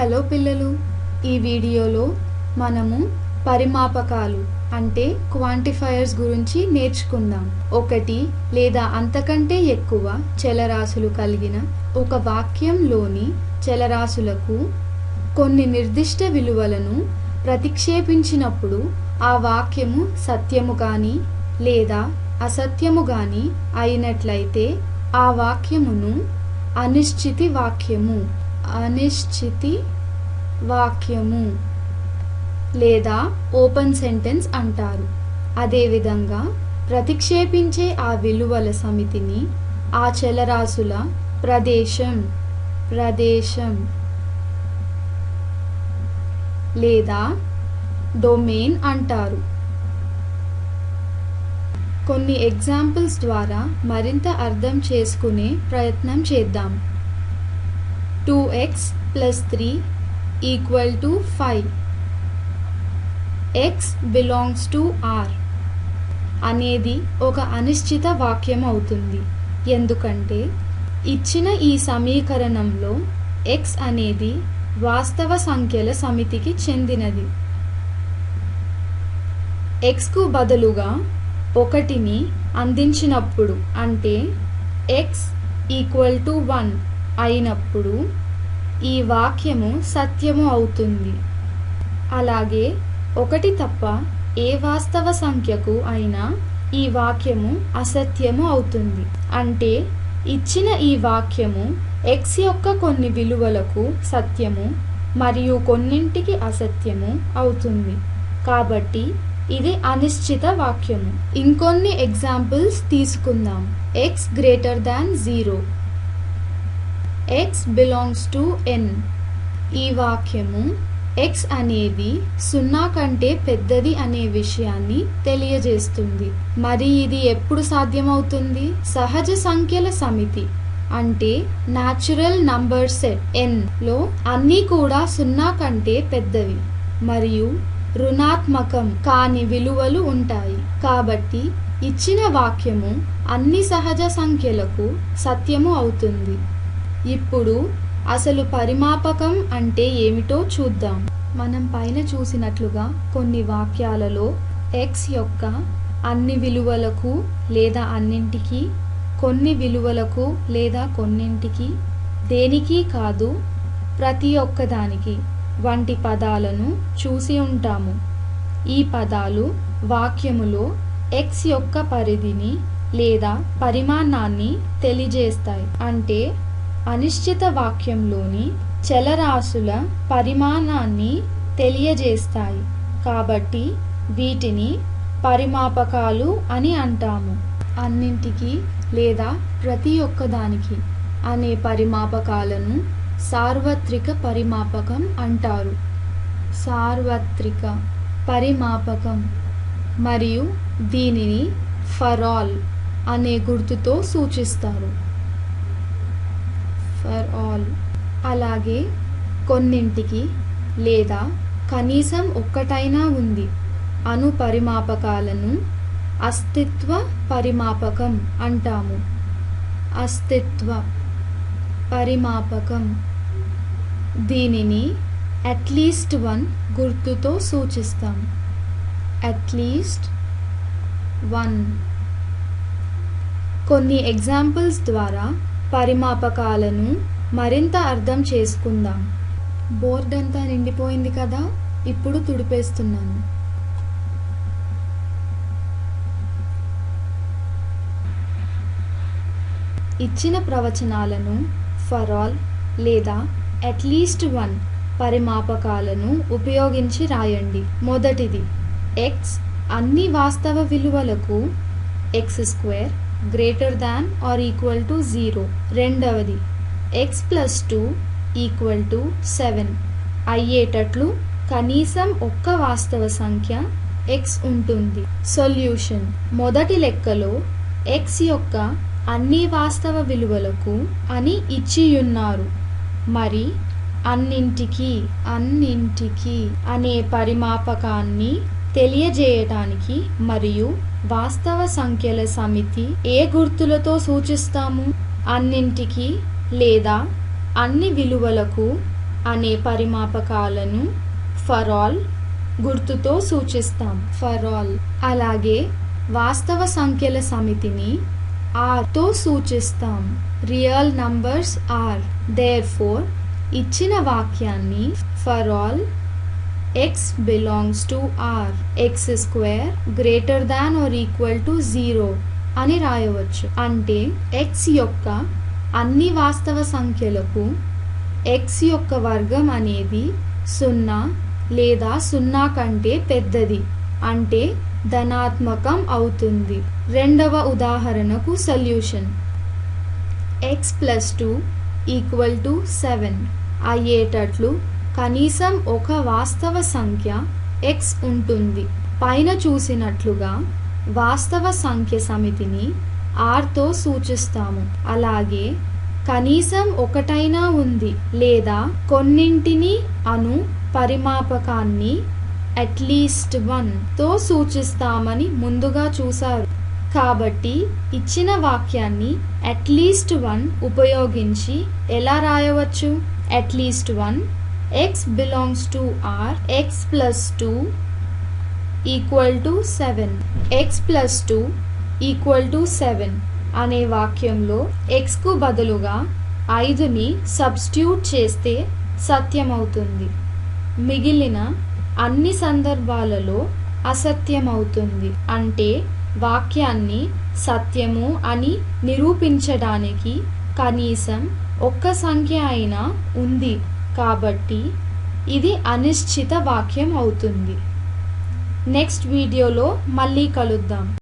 Hello పిల్లలు ఈ వీడియోలో మనము పరిమాపకాలు అంటే క్వాంటిఫైయర్స్ గురించి నేర్చుకుందాం. ఒకటి లేదా అంతకంటే ఎక్కువ చలరాశులు కలిగిన ఒక వాక్యంలోని చలరాశులకు కొన్ని నిర్దిష్ట విలువలను ప్రతిక్షేపించినప్పుడు ఆ వాక్యము సత్యము కానీ లేదా అసత్యము కానీ అయినట్లయితే ఆ వాక్యమును అనిశ్చితి వాక్యము అనిశ్చితి వాక్యము లేదా ఓపెన్ సెంటెన్స్ అంటారు. అదేవిధంగా ప్రతిక్షేపించే ఆ విలువల సమితిని ఆ చలరాశుల ప్రదేశం ప్రదేశం లేదా డొమైన్ అంటారు. కొన్ని ఎగ్జాంపుల్స్ ద్వారా మరింత అర్థం చేసుకునే ప్రయత్నం చేద్దాం. Two X plus three equal to five X belongs to R అనేది ఒక అనిశ్చిత వాక్యం అవుతుంది. ఎందుకంటే ఇచ్చిన ఈ సమీకరణంలో ఎక్స్ అనేది వాస్తవ సంఖ్యల సమితికి చెందినది. ఎక్స్కు బదులుగా ఒకటిని అందించినప్పుడు అంటే ఎక్స్ ఈక్వల్ టు వన్ అయినప్పుడు ఈ వాక్యము సత్యము అవుతుంది. అలాగే ఒకటి తప్ప ఏ వాస్తవ సంఖ్యకు అయినా ఈ వాక్యము అసత్యము అవుతుంది. అంటే ఇచ్చిన ఈ వాక్యము ఎక్స్ యొక్క కొన్ని విలువలకు సత్యము మరియు కొన్నింటికి అసత్యము అవుతుంది. కాబట్టి ఇది అనిశ్చిత వాక్యము. ఇంకొన్ని ఎగ్జాంపుల్స్ తీసుకుందాం. X greater than zero X belongs to N ఈ వాక్యము ఎక్స్ అనేది సున్నా కంటే పెద్దది అనే విషయాన్ని తెలియజేస్తుంది. మరి ఇది ఎప్పుడు సాధ్యమవుతుంది? సహజ సంఖ్యల సమితి అంటే న్యాచురల్ నంబర్ సెట్ ఎన్లో అన్నీ కూడా సున్నా కంటే పెద్దవి మరియు రుణాత్మకం కాని విలువలు ఉంటాయి. కాబట్టి ఇచ్చిన వాక్యము అన్ని సహజ సంఖ్యలకు సత్యము అవుతుంది. ఇప్పుడు అసలు పరిమాపకం అంటే ఏమిటో చూద్దాం. మనం పైన చూసినట్లుగా కొన్ని వాక్యాలలో ఎక్స్ యొక్క అన్ని విలువలకు లేదా అన్నింటికి కొన్ని విలువలకు లేదా కొన్నింటికి దేనికి కాదు ప్రతి ఒక్కదానికి వంటి పదాలను చూసి ఉంటాము. ఈ పదాలు వాక్యములో ఎక్స్ యొక్క పరిధిని లేదా పరిమాణాన్ని తెలియజేస్తాయి. అంటే అనిశ్చిత వాక్యంలోని చలరాశుల పరిమాణాన్ని తెలియజేస్తాయి. కాబట్టి వీటిని పరిమాపకాలు అని అంటాము. అన్నింటికి లేదా ప్రతి ఒక్కదానికి అనే పరిమాపకాలను సార్వత్రిక పరిమాపకం అంటారు. సార్వత్రిక పరిమాపకం మరియు దీనిని ఫరాల్ అనే గుర్తుతో సూచిస్తారు ఫర్ ఆల్ అలాగే కొన్నింటికి లేదా కనీసం ఒక్కటైనా ఉంది. అను పరిమాపకాలను అస్తిత్వ పరిమాపకం అంటాము. అస్తిత్వ పరిమాపకం. దీనిని అట్లీస్ట్ వన్ గుర్తుతో సూచిస్తాం. అట్లీస్ట్ వన్ కొన్ని ఎగ్జాంపుల్స్ ద్వారా పరిమాపకాలను మరింత అర్థం చేసుకుందాం. బోర్డ్ అంతా నిండిపోయింది కదా? ఇప్పుడు తుడిపేస్తున్నాను. ఇచ్చిన ప్రవచనాలను ఫర్ ఆల్ లేదా అట్లీస్ట్ వన్ పరిమాపకాలను ఉపయోగించి రాయండి. మొదటిది ఎక్స్ అన్ని వాస్తవ విలువలకు X square greater than or equal to zero. రెండవది X plus two equal to seven అయ్యేటట్లు కనీసం ఒక్క వాస్తవ సంఖ్య ఎక్స్ ఉంటుంది. సొల్యూషన్ మొదటి లెక్కలో ఎక్స్ యొక్క అన్ని వాస్తవ విలువలకు అని ఇచ్చియున్నారు. మరి అన్నింటికి అన్నింటికి అనే పరిమాపకాన్ని తెలియజేయటానికి మరియు వాస్తవ సంఖ్యల సమితి ఏ గుర్తులతో సూచిస్తాము? అన్నింటికి లేదా అన్ని విలువలకు అనే పరిమాపకాలను ఫర్ ఆల్ గుర్తుతో సూచిస్తాం. ఫర్ ఆల్ అలాగే వాస్తవ సంఖ్యల సమితిని ఆర్తో సూచిస్తాం. Real numbers R. There fore వాక్యాన్ని for all X belongs to R. X square greater than or equal to zero అని రాయవచ్చు. అంటే ఎక్స్ యొక్క అన్ని వాస్తవ సంఖ్యలకు ఎక్స్ యొక్క వర్గం అనేది సున్నా లేదా సున్నా కంటే పెద్దది అంటే ధనాత్మకం అవుతుంది. రెండవ ఉదాహరణకు solution. X plus two equal to seven అయ్యేటట్లు కనీసం ఒక వాస్తవ సంఖ్య ఎక్స్ ఉంటుంది. పైన చూసినట్లుగా వాస్తవ సంఖ్య సమితిని ఆర్తో సూచిస్తాము. అలాగే కనీసం ఒకటైనా ఉంది లేదా కొన్నింటిని అను పరిమాపకాన్ని అట్లీస్ట్ వన్తో సూచిస్తామని ముందుగా చూశారు. కాబట్టి ఇచ్చిన వాక్యాన్ని అట్లీస్ట్ వన్ ఉపయోగించి ఎలా రాయవచ్చు? At least one X belongs to R X plus two equal to seven X plus two equal to seven అనే వాక్యంలో ఎక్స్కు బదులుగా ఐదుని సబ్స్టిట్యూట్ చేస్తే సత్యమవుతుంది. మిగిలిన అన్ని సందర్భాలలో అసత్యమవుతుంది. అంటే వాక్యాన్ని సత్యము అని నిరూపించడానికి కనీసం ఒక్క సంఖ్య అయినా ఉంది కాబట్టి ఇది అనిశ్చిత వాక్యం అవుతుంది. నెక్స్ట్ వీడియోలో మళ్ళీ కలుద్దాం.